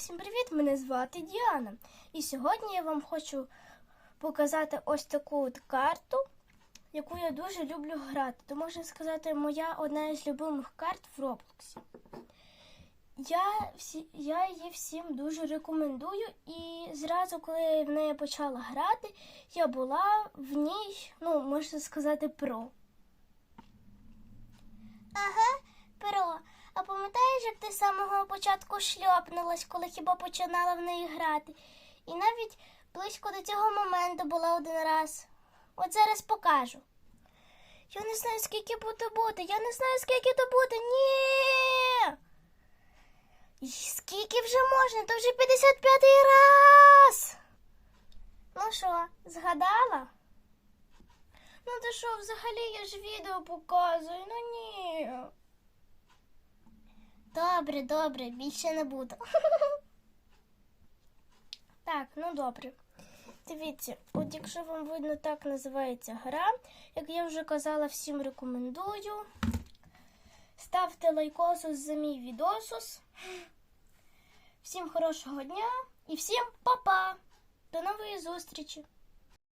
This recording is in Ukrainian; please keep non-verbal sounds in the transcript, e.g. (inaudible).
Всім привіт! Мене звати Діана. І сьогодні я вам хочу показати ось таку от карту, яку я дуже люблю грати. То можна сказати, моя одна із любимих карт в Роблоксі. Я, всі, я її всім дуже рекомендую, і зразу, коли я в неї почала грати, я була в ній, ну, можна сказати, про. Пам'ятаєш, ти з самого початку шльопнулась, коли хіба починала в неї грати? І навіть близько до цього моменту була один раз. От зараз покажу. Я не знаю, скільки буде бути. Я не знаю, скільки то буде. Ні. І Скільки вже можна? То вже 55-й раз. Ну що, згадала? Ну то що, взагалі я ж відео показую, ну ні. Добре, добре, більше не буду. (laughs) Так, ну добре. Дивіться, от якщо вам видно, так називається гра. Як я вже казала, всім рекомендую. Ставте лайкосус за мій відосус. Всім хорошого дня і всім па-па! До нової зустрічі!